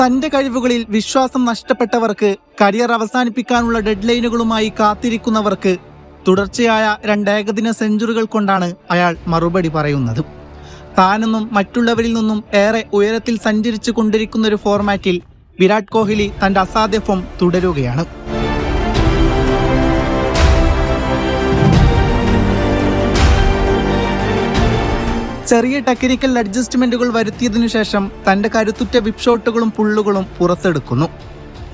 തന്റെ കഴിവുകളിൽ വിശ്വാസം നഷ്ടപ്പെട്ടവർക്ക് കരിയർ അവസാനിപ്പിക്കാനുള്ള ഡെഡ് ലൈനുകളുമായി കാത്തിരിക്കുന്നവർക്ക് തുടർച്ചയായ രണ്ട് ഏകദിന സെഞ്ചുറികൾ കൊണ്ടാണ് അയാൾ മറുപടി പറയുന്നത്. താനെന്നും മറ്റുള്ളവരിൽ നിന്നും ഏറെ ഉയരത്തിൽ സഞ്ചരിച്ചു കൊണ്ടിരിക്കുന്ന ഒരു ഫോർമാറ്റിൽ വിരാട് കോഹ്ലി തന്റെ അസാധ്യ ഫോം തുടരുകയാണ്. ചെറിയ ടെക്നിക്കൽ അഡ്ജസ്റ്റ്മെന്റുകൾ വരുത്തിയതിനു ശേഷം തന്റെ കരുത്തുറ്റ വിപ്ഷോട്ടുകളും പുള്ളുകളും പുറത്തെടുക്കുന്നു.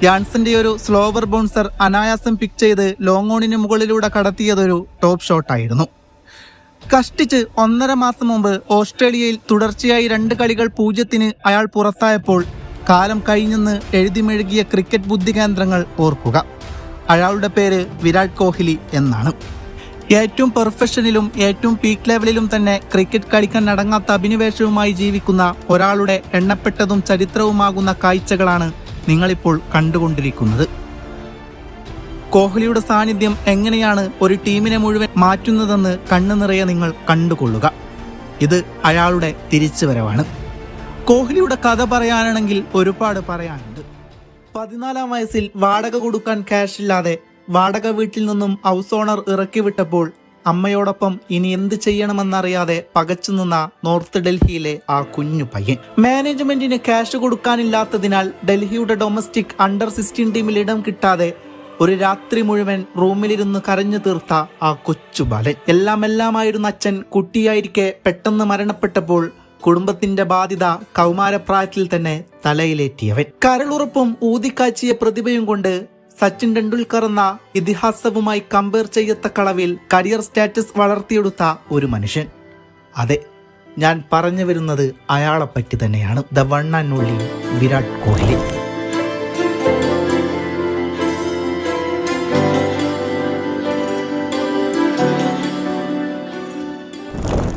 യാൺസന്റെ ഒരു സ്ലോവർ ബൗൺസർ അനായാസം പിക്ക് ചെയ്ത് ലോങ് ഓണിന് മുകളിലൂടെ കടത്തിയതൊരു ടോപ്പ് ഷോട്ടായിരുന്നു കഷ്ടിച്ച് ഒന്നര മാസം മുമ്പ് ഓസ്ട്രേലിയയിൽ തുടർച്ചയായി രണ്ട് കളികൾ പൂജ്യത്തിന് അയാൾ പുറത്തായപ്പോൾ കാലം കഴിഞ്ഞെന്ന് എഴുതിമെഴുകിയ ക്രിക്കറ്റ് ബുദ്ധി കേന്ദ്രങ്ങൾ ഓർക്കുക. അയാളുടെ പേര് വിരാട് കോഹ്ലി എന്നാണ്. ഏറ്റവും പെർഫെക്ഷനിലും ഏറ്റവും പീക്ക് ലെവലിലും തന്നെ ക്രിക്കറ്റ് കളിക്കാൻ അടങ്ങാത്ത അഭിനിവേശവുമായി ജീവിക്കുന്ന ഒരാളുടെ എണ്ണപ്പെട്ടതും ചരിത്രവുമാകുന്ന കാഴ്ചകളാണ് നിങ്ങളിപ്പോൾ കണ്ടുകൊണ്ടിരിക്കുന്നത്. കോഹ്ലിയുടെ സാന്നിധ്യം എങ്ങനെയാണ് ഒരു ടീമിനെ മുഴുവൻ മാറ്റുന്നതെന്ന് കണ്ണു നിറയെ നിങ്ങൾ കണ്ടുകൊള്ളുക. ഇത് അയാളുടെ തിരിച്ചുവരവാണ്. കോഹ്ലിയുടെ കഥ പറയാനാണെങ്കിൽ ഒരുപാട് പറയാനുണ്ട്. പതിനാലാം വയസ്സിൽ വാടക കൊടുക്കാൻ ക്യാഷ് ഇല്ലാതെ വാടക വീട്ടിൽ നിന്നും ഹൗസ് ഓണർ ഇറക്കിവിട്ടപ്പോൾ അമ്മയോടൊപ്പം ഇനി എന്ത് ചെയ്യണമെന്നറിയാതെ പകച്ചു നിന്ന നോർത്ത് ഡൽഹിയിലെ ആ കുഞ്ഞു പയ്യൻ. മാനേജ്മെന്റിന് ക്യാഷ് കൊടുക്കാനില്ലാത്തതിനാൽ ഡൽഹിയുടെ ഡൊമസ്റ്റിക് അണ്ടർ സിക്സ്റ്റീൻ ടീമിൽ ഇടം കിട്ടാതെ ഒരു രാത്രി മുഴുവൻ റൂമിലിരുന്ന് കരഞ്ഞു തീർത്ത ആ കൊച്ചു ബാലൻ. എല്ലാം എല്ലാമായിരുന്ന അച്ഛൻ കുട്ടിയായിരിക്കെ പെട്ടെന്ന് മരണപ്പെട്ടപ്പോൾ കുടുംബത്തിന്റെ ബാധ്യത കൗമാരപ്രായത്തിൽ തന്നെ തലയിലേറ്റിയവൻ. കരളുറപ്പും ഊതിക്കാച്ചിയ പ്രതിഭയും കൊണ്ട് സച്ചിൻ ടെണ്ടുൽക്കർ എന്ന ഇതിഹാസവുമായി കമ്പയർ ചെയ്യത്തക്ക അളവിൽ കരിയർ സ്റ്റാറ്റസ് വളർത്തിയെടുത്ത ഒരു മനുഷ്യൻ. അതെ ഞാൻ പറഞ്ഞു വരുന്നത് അയാളെപ്പറ്റി തന്നെയാണ്. The one and only Virat Kohli.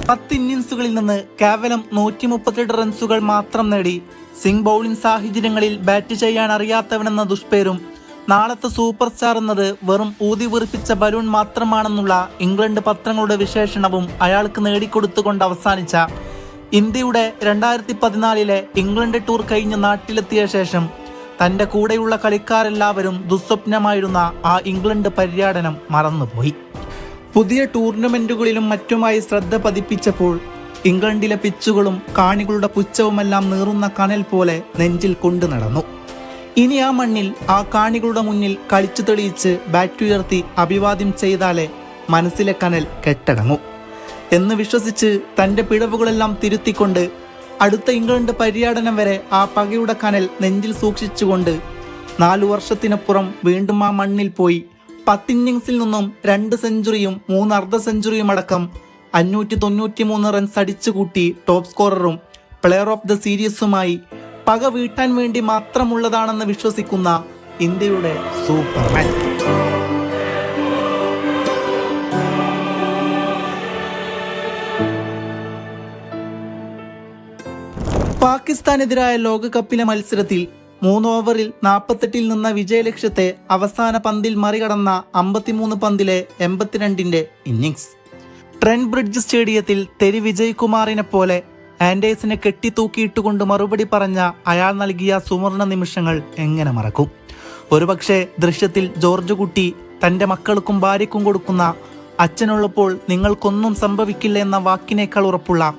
പത്ത് ഇന്നിംഗ്സുകളിൽ നിന്ന് കേവലം നൂറ്റി മുപ്പത്തെട്ട് റൺസുകൾ മാത്രം നേടി സിംഗ് ബൗളിംഗ് സാഹചര്യങ്ങളിൽ ബാറ്റ് ചെയ്യാൻ അറിയാത്തവനെന്ന ദുഷ്പേരും നാളത്തെ സൂപ്പർ സ്റ്റാർ എന്നത് വെറും ഊതി വീർപ്പിച്ച ബലൂൺ മാത്രമാണെന്നുള്ള ഇംഗ്ലണ്ട് പത്രങ്ങളുടെ വിശേഷണവും അയാൾക്ക് നേടിക്കൊടുത്തുകൊണ്ട് അവസാനിച്ച ഇന്ത്യയുടെ രണ്ടായിരത്തി പതിനാലിലെ ഇംഗ്ലണ്ട് ടൂർ കഴിഞ്ഞ് നാട്ടിലെത്തിയ ശേഷം തന്റെ കൂടെയുള്ള കളിക്കാരെല്ലാവരും ദുസ്വപ്നമായിരുന്ന ആ ഇംഗ്ലണ്ട് പര്യടനം മറന്നുപോയി. പുതിയ ടൂർണമെന്റുകളിലും മറ്റുമായി ശ്രദ്ധ പതിപ്പിച്ചപ്പോൾ ഇംഗ്ലണ്ടിലെ പിച്ചുകളും കാണികളുടെ പുച്ഛവുമെല്ലാം നീറുന്ന കനൽ പോലെ നെഞ്ചിൽ കൊണ്ടു നടന്നു. ഇനി ആ മണ്ണിൽ ആ കാണികളുടെ മുന്നിൽ കളിച്ചു തെളിയിച്ച് ബാറ്റ് ഉയർത്തി അഭിവാദ്യം ചെയ്താലേ മനസ്സിലെ കനൽ കെട്ടടങ്ങൂ. എന്ന് വിശ്വസിച്ച് തന്റെ പിഴവുകളെല്ലാം തിരുത്തിക്കൊണ്ട് അടുത്ത ഇംഗ്ലണ്ട് പര്യടനം വരെ ആ പകയുടെ കനൽ നെഞ്ചിൽ സൂക്ഷിച്ചുകൊണ്ട് നാലു വർഷത്തിനപ്പുറം വീണ്ടും ആ മണ്ണിൽ പോയി പത്തിന്നിങ്സിൽ നിന്നും രണ്ട് സെഞ്ചുറിയും മൂന്ന് അർദ്ധ സെഞ്ചുറിയും അടക്കം അഞ്ഞൂറ്റി തൊണ്ണൂറ്റി മൂന്ന് റൺസ് അടിച്ചുകൂട്ടി ടോപ്പ് സ്കോററും പ്ലെയർ ഓഫ് ദ സീരീസുമായി പക വീട്ടാൻ വേണ്ടി മാത്രമുള്ളതാണെന്ന് വിശ്വസിക്കുന്ന ഇന്ത്യയുടെ സൂപ്പർമാൻ. പാകിസ്ഥാനെതിരായ ലോകകപ്പിലെ മത്സരത്തിൽ മൂന്ന് ഓവറിൽ നാൽപ്പത്തെട്ടിൽ നിന്ന വിജയലക്ഷ്യത്തെ അവസാന പന്തിൽ മറികടന്ന അമ്പത്തിമൂന്ന് പന്തിലെ എൺപത്തിരണ്ടിന്റെ ഇന്നിങ്സ് ട്രെൻഡ് ബ്രിഡ്ജ് സ്റ്റേഡിയത്തിൽ തെരി വിജയ്കുമാറിനെ പോലെ ആൻഡേഴ്സിനെ കെട്ടിത്തൂക്കിയിട്ടുകൊണ്ട് മറുപടി പറഞ്ഞ അയാൾ നൽകിയ സുവർണ നിമിഷങ്ങൾ എങ്ങനെ മറക്കും? ഒരുപക്ഷെ ദൃശ്യത്തിൽ ജോർജ് കുട്ടി തന്റെ മക്കൾക്കും ഭാര്യക്കും കൊടുക്കുന്ന അച്ഛനുള്ളപ്പോൾ നിങ്ങൾക്കൊന്നും സംഭവിക്കില്ല എന്ന വാക്കിനേക്കാൾ ഉറപ്പുള്ള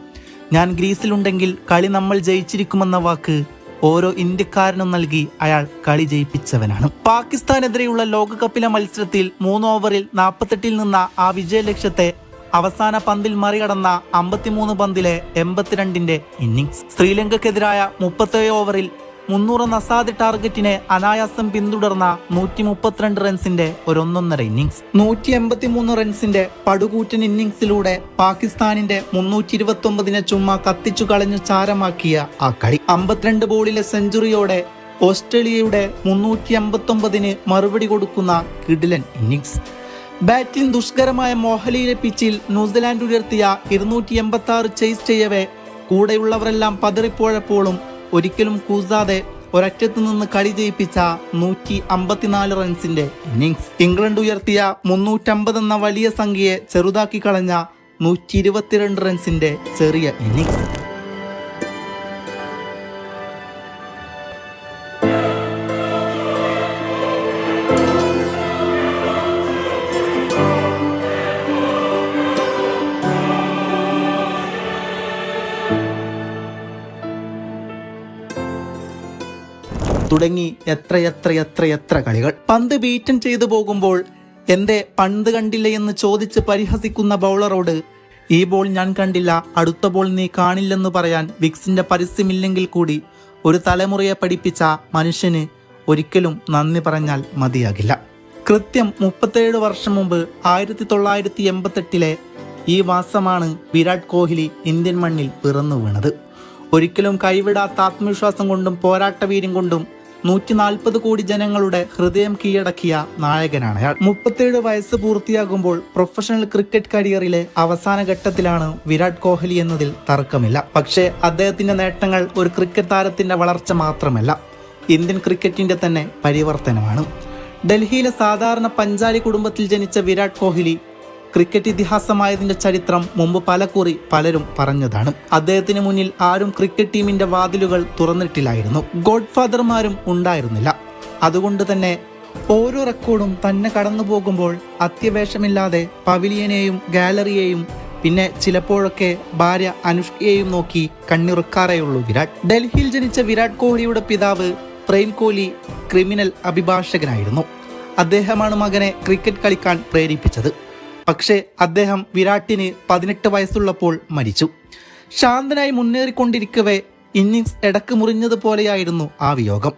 ഞാൻ ഗ്രീസിലുണ്ടെങ്കിൽ കളി നമ്മൾ ജയിച്ചിരിക്കുമെന്ന വാക്ക് ഓരോ ഇന്ത്യക്കാരനും നൽകി അയാൾ കളി ജയിപ്പിച്ചവനാണ്. പാകിസ്ഥാനെതിരെയുള്ള ലോകകപ്പിലെ മത്സരത്തിൽ മൂന്ന് ഓവറിൽ നാൽപ്പത്തെട്ടിൽ നിന്ന ആ വിജയ ലക്ഷ്യത്തെ അവസാന പന്തിൽ മറികടന്ന അമ്പത്തിമൂന്ന് പന്തിലെ എൺപത്തിരണ്ടിന്റെ ഇന്നിംഗ്സ്. ശ്രീലങ്കക്കെതിരായ മുപ്പത്തേഴ് ഓവറിൽ മുന്നൂറ് നസാദ് ടാർഗറ്റിനെ അനായാസം പിന്തുടർന്ന നൂറ്റി മുപ്പത്തിരണ്ട് റൺസിന്റെ ഒരൊന്നൊന്നര ഇന്നിംഗ്സ്. നൂറ്റി എൺപത്തിമൂന്ന് റൺസിന്റെ പടുകൂറ്റൻ ഇന്നിംഗ്സിലൂടെ പാകിസ്ഥാനിന്റെ മുന്നൂറ്റി ഇരുപത്തി ഒമ്പതിനെ ചുമ്മാ കത്തിച്ചു കളഞ്ഞു ചാരമാക്കിയ ആ കളി. അമ്പത്തിരണ്ട് ബോളിലെ സെഞ്ചുറിയോടെ ഓസ്ട്രേലിയയുടെ മുന്നൂറ്റി അമ്പത്തി ഒമ്പതിന് മറുപടി കൊടുക്കുന്ന കിഡിലൻ ഇന്നിംഗ്സ്. ബാറ്റിംഗ് ദുഷ്കരമായ മോഹലിയിലെ പിച്ചിൽ ന്യൂസിലാൻഡ് ഉയർത്തിയ ഇരുന്നൂറ്റി എൺപത്തി ആറ് ചേസ് ചെയ്യവേ. കൂടെയുള്ളവരെല്ലാം പതറിപ്പോഴപ്പോഴും ഒരിക്കലും കൂസാതെ ഒരറ്റത്ത് നിന്ന് കളി ജയിപ്പിച്ച നൂറ്റി അമ്പത്തിനാല് റൺസിന്റെ ഇന്നിങ്സ് ഇംഗ്ലണ്ട് ഉയർത്തിയ മുന്നൂറ്റമ്പത് എന്ന വലിയ സംഖ്യയെ ചെറുതാക്കി കളഞ്ഞ നൂറ്റി ഇരുപത്തിരണ്ട് റൺസിന്റെ ചെറിയ ഇന്നിങ്സ് തുടങ്ങി എത്ര എത്ര എത്ര എത്ര കളികൾ. പന്ത് ബീറ്റൻ ചെയ്തു പോകുമ്പോൾ എന്റെ പന്ത് കണ്ടില്ല എന്ന് ചോദിച്ച് പരിഹസിക്കുന്ന ബൗളറോട് ഈ ബോൾ ഞാൻ കണ്ടില്ല അടുത്ത ബോൾ നീ കാണില്ലെന്ന് പറയാൻ വിക്സിന്റെ പരസ്യമില്ലെങ്കിൽ കൂടി ഒരു തലമുറയെ പഠിപ്പിച്ച മനുഷ്യന് ഒരിക്കലും നന്ദി പറഞ്ഞാൽ മതിയാകില്ല. കൃത്യം മുപ്പത്തേഴ് വർഷം മുമ്പ് ആയിരത്തി തൊള്ളായിരത്തി എൺപത്തെട്ടിലെ ഈ മാസമാണ് വിരാട് കോഹ്ലി ഇന്ത്യൻ മണ്ണിൽ പിറന്നു വീണത്. ഒരിക്കലും കൈവിടാത്ത ആത്മവിശ്വാസം കൊണ്ടും പോരാട്ടവീര്യം കൊണ്ടും നൂറ്റി നാൽപ്പത് കോടി ജനങ്ങളുടെ ഹൃദയം കീഴടക്കിയ നായകനാണ് അയാൾ. വയസ്സ് പൂർത്തിയാകുമ്പോൾ പ്രൊഫഷണൽ ക്രിക്കറ്റ് കരിയറിലെ അവസാന ഘട്ടത്തിലാണ് വിരാട് കോഹ്ലി എന്നതിൽ തർക്കമില്ല. പക്ഷേ അദ്ദേഹത്തിന്റെ നേട്ടങ്ങൾ ഒരു ക്രിക്കറ്റ് താരത്തിന്റെ വളർച്ച മാത്രമല്ല ഇന്ത്യൻ ക്രിക്കറ്റിന്റെ തന്നെ പരിവർത്തനമാണ്. ഡൽഹിയിലെ സാധാരണ പഞ്ചാരി കുടുംബത്തിൽ ജനിച്ച വിരാട് കോഹ്ലി ക്രിക്കറ്റ് ഇതിഹാസമായതിന്റെ ചരിത്രം മുമ്പ് പലകുറി പലരും പറഞ്ഞതാണ്. അദ്ദേഹത്തിന് മുന്നിൽ ആരും ക്രിക്കറ്റ് ടീമിന്റെ വാതിലുകൾ തുറന്നിട്ടില്ലായിരുന്നു. ഗോഡ് ഫാദർമാരും ഉണ്ടായിരുന്നില്ല. അതുകൊണ്ട് തന്നെ ഓരോ റെക്കോർഡും തന്നെ കടന്നു പോകുമ്പോൾ അത്യവേഷമില്ലാതെ പവിലിയനെയും ഗാലറിയെയും പിന്നെ ചിലപ്പോഴൊക്കെ ഭാര്യ അനുഷ്കയെയും നോക്കി കണ്ണിറുക്കാറേയുള്ളൂ വിരാട്. ഡൽഹിയിൽ ജനിച്ച വിരാട് കോഹ്ലിയുടെ പിതാവ് പ്രേം കോഹ്ലി ക്രിമിനൽ അഭിഭാഷകനായിരുന്നു. അദ്ദേഹമാണ് മകനെ ക്രിക്കറ്റ് കളിക്കാൻ പ്രേരിപ്പിച്ചത്. പക്ഷേ അദ്ദേഹം വിരാട്ടിന് പതിനെട്ട് വയസ്സുള്ളപ്പോൾ മരിച്ചു. ശാന്തനായി മുന്നേറിക്കൊണ്ടിരിക്കവേ ഇന്നിങ്സ് ഇടയ്ക്ക് മുറിഞ്ഞതുപോലെയായിരുന്നു ആ വിയോഗം.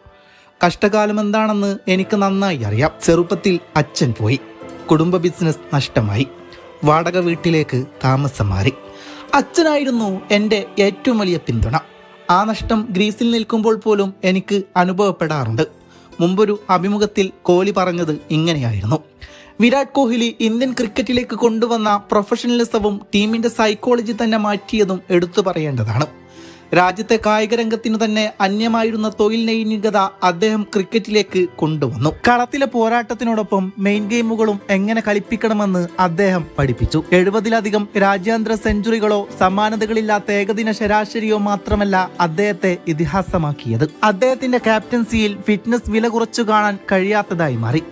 കഷ്ടകാലം എന്താണെന്ന് എനിക്ക് നന്നായി അറിയാം. ചെറുപ്പത്തിൽ അച്ഛൻ പോയി. കുടുംബ ബിസിനസ് നഷ്ടമായി. വാടക വീട്ടിലേക്ക് താമസം മാറി. അച്ഛനായിരുന്നു എന്റെ ഏറ്റവും വലിയ പിന്തുണ. ആ നഷ്ടം ഗ്രീസിൽ നിൽക്കുമ്പോൾ പോലും എനിക്ക് അനുഭവപ്പെടാറുണ്ട്. മുമ്പൊരു അഭിമുഖത്തിൽ കോലി പറഞ്ഞത് ഇങ്ങനെയായിരുന്നു. വിരാട് കോഹ്ലി ഇന്ത്യൻ ക്രിക്കറ്റിലേക്ക് കൊണ്ടുവന്ന പ്രൊഫഷണലിസവും ടീമിന്റെ സൈക്കോളജി തന്നെ മാറ്റിയതും എടുത്തു പറയേണ്ടതാണ്. രാജ്യത്തെ കായിക രംഗത്തിനു തന്നെ അന്യമായിരുന്ന തൊഴിൽ നൈനികത അദ്ദേഹം ക്രിക്കറ്റിലേക്ക് കൊണ്ടുവന്നു. കളത്തിലെ പോരാട്ടത്തിനോടൊപ്പം മെയിൻ ഗെയിമുകളും എങ്ങനെ കളിപ്പിക്കണമെന്ന് അദ്ദേഹം പഠിപ്പിച്ചു. എഴുപതിലധികം രാജ്യാന്തര സെഞ്ചുറികളോ സമാനതകളില്ലാത്ത ഏകദിന ശരാശരിയോ മാത്രമല്ല അദ്ദേഹത്തെ ഇതിഹാസമാക്കിയത്. അദ്ദേഹത്തിന്റെ ക്യാപ്റ്റൻസിയിൽ ഫിറ്റ്നസ് വില കുറച്ചു കാണാൻ കഴിയാത്തതായി മാറി.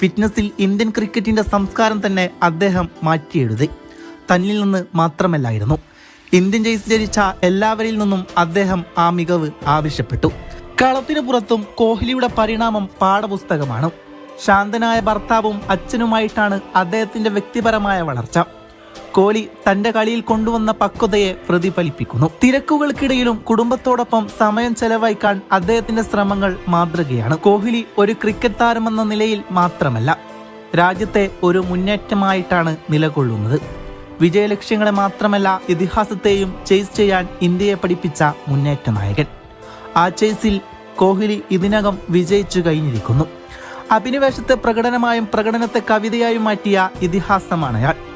ഫിറ്റ്നസിൽ ഇന്ത്യൻ ക്രിക്കറ്റിന്റെ സംസ്കാരം തന്നെ അദ്ദേഹം മാറ്റിയെഴുതി. തന്നിൽ നിന്ന് മാത്രമല്ലായിരുന്നു. ഇന്ത്യൻ ജയ്സ് ധരിച്ച എല്ലാവരിൽ നിന്നും അദ്ദേഹം ആ മികവ് ആവശ്യപ്പെട്ടു. കളത്തിനു പുറത്തും കോഹ്ലിയുടെ പരിണാമം പാഠപുസ്തകമാണ്. ശാന്തനായ ഭർത്താവും അച്ഛനുമായിട്ടാണ് അദ്ദേഹത്തിന്റെ വ്യക്തിപരമായ വളർച്ച. കോഹ്ലി തന്റെ കളിയിൽ കൊണ്ടുവന്ന പക്വതയെ പ്രതിഫലിപ്പിക്കുന്നു. തിരക്കുകൾക്കിടയിലും കുടുംബത്തോടൊപ്പം സമയം ചെലവഴിക്കാൻ അദ്ദേഹത്തിന്റെ ശ്രമങ്ങൾ മാതൃകയാണ്. കോഹ്ലി ഒരു ക്രിക്കറ്റ് താരമെന്ന നിലയിൽ മാത്രമല്ല രാജ്യത്തെ ഒരു മുന്നേറ്റമായിട്ടാണ് നിലകൊള്ളുന്നത്. വിജയലക്ഷ്യങ്ങളെ മാത്രമല്ല ഇതിഹാസത്തെയും ചേസ് ചെയ്യാൻ ഇന്ത്യയെ പഠിപ്പിച്ച മുന്നേറ്റ നായകൻ. ആ ചേസിൽ കോഹ്ലി ഇതിനകം വിജയിച്ചു കഴിഞ്ഞിരിക്കുന്നു. അഭിനിവേശത്തെ പ്രകടനമായും പ്രകടനത്തെ കവിതയായും മാറ്റിയ ഇതിഹാസമാണ് അയാൾ.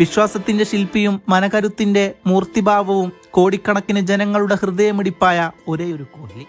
വിശ്വാസത്തിന്റെ ശില്പിയും മനകരുത്തിന്റെ മൂർത്തിഭാവവും കോടിക്കണക്കിന് ജനങ്ങളുടെ ഹൃദയമിടിപ്പായ ഒരേയൊരു കോഹ്ലി.